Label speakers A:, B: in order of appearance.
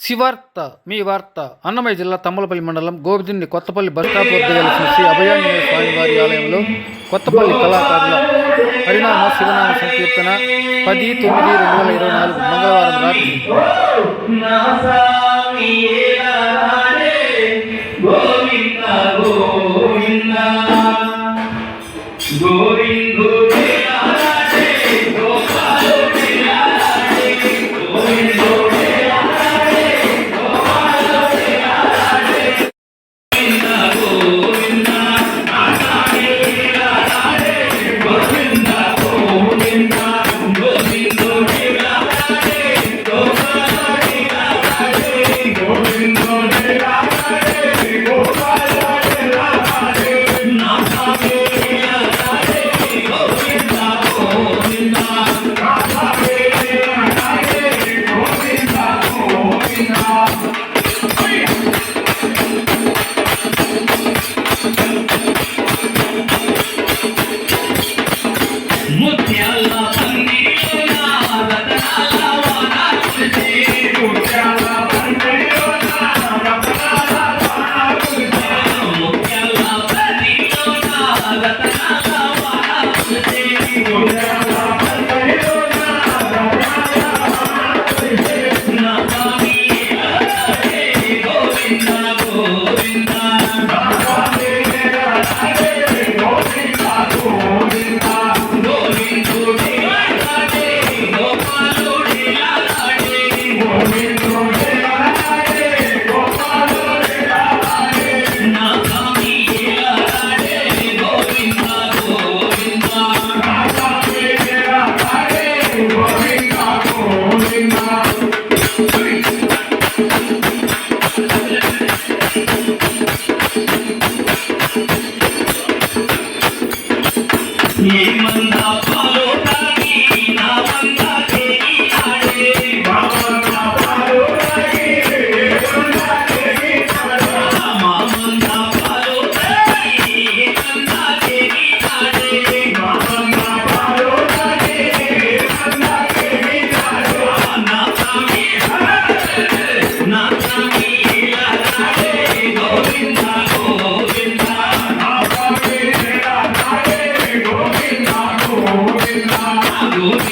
A: శివార్త మీ వార్త అన్నమయ్య జిల్లా తమ్మలపల్లి మండలం గోవిందుని కొత్తపల్లి బస్టాప్ వద్ద వెలిసిన శ్రీ అభయాంజనేయ స్వామివారి ఆలయంలో కొత్తపల్లి కళాకారుల హరినామ శివనామ సంకీర్తన పది తొమ్మిది రెండు వేల ఇరవై నాలుగు మంగళవారం రాత్రి.
B: గోవింద గోవింద. 你们 Oh!